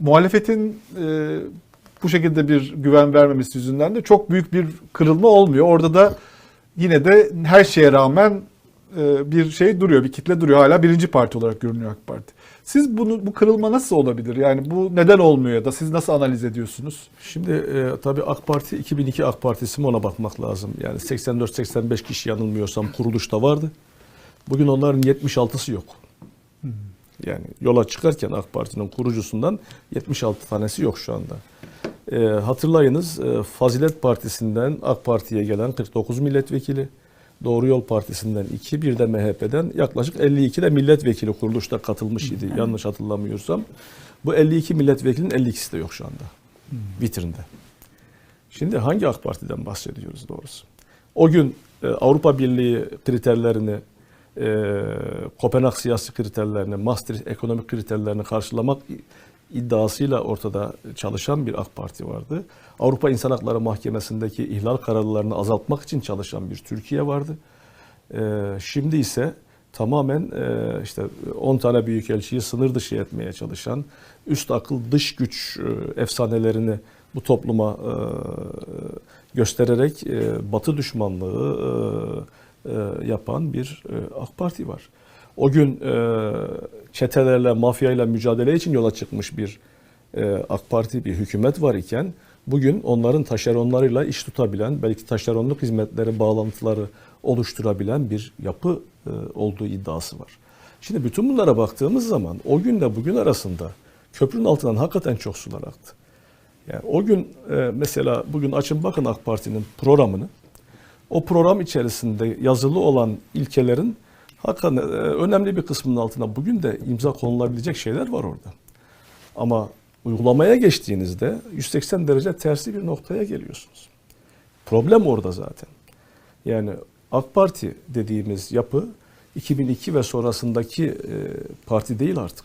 muhalefetin e, bu şekilde bir güven vermemesi yüzünden de çok büyük bir kırılma olmuyor. Orada da yine de her şeye rağmen e, bir şey duruyor, bir kitle duruyor. Hala birinci parti olarak görünüyor AK Parti. Siz bunu bu kırılma nasıl olabilir? Yani bu neden olmuyor ya da siz nasıl analiz ediyorsunuz? Şimdi e, tabii AK Parti 2002 AK Partisi mi ona bakmak lazım. Yani 84-85 kişi yanılmıyorsam kuruluşta vardı. Bugün onların 76'sı yok. Yani yola çıkarken AK Parti'nin kurucusundan 76 tanesi yok şu anda. E, hatırlayınız e, Fazilet Partisi'nden AK Parti'ye gelen 49 milletvekili, Doğru Yol Partisi'nden 2, bir de MHP'den yaklaşık 52 de milletvekili kuruluşta katılmış idi yanlış hatırlamıyorsam. Bu 52 milletvekilinin 52'si de yok şu anda vitrinde. Şimdi hangi AK Parti'den bahsediyoruz doğrusu? O gün e, Avrupa Birliği kriterlerini, e, Kopenhag siyasi kriterlerini, Maastricht ekonomik kriterlerini karşılamak iddiasıyla ortada çalışan bir AK Parti vardı. Avrupa İnsan Hakları Mahkemesi'ndeki ihlal kararlarını azaltmak için çalışan bir Türkiye vardı. E, şimdi ise tamamen e, işte 10 tane büyükelçiyi sınır dışı etmeye çalışan, üst akıl dış güç e, efsanelerini bu topluma e, göstererek e, Batı düşmanlığı e, yapan bir e, AK Parti var. O gün e, çetelerle, mafyayla mücadele için yola çıkmış bir e, AK Parti, bir hükümet var iken bugün onların taşeronlarıyla iş tutabilen, belki taşeronluk hizmetleri, bağlantıları oluşturabilen bir yapı e, olduğu iddiası var. Şimdi bütün bunlara baktığımız zaman o günle bugün arasında köprünün altından hakikaten çok sular aktı. Yani o gün e, mesela bugün açın bakın AK Parti'nin programını. O program içerisinde yazılı olan ilkelerin hakikaten e, önemli bir kısmının altına bugün de imza konulabilecek şeyler var orada. Ama uygulamaya geçtiğinizde 180 derece tersi bir noktaya geliyorsunuz. Problem orada zaten. Yani AK Parti dediğimiz yapı 2002 ve sonrasındaki e, parti değil artık.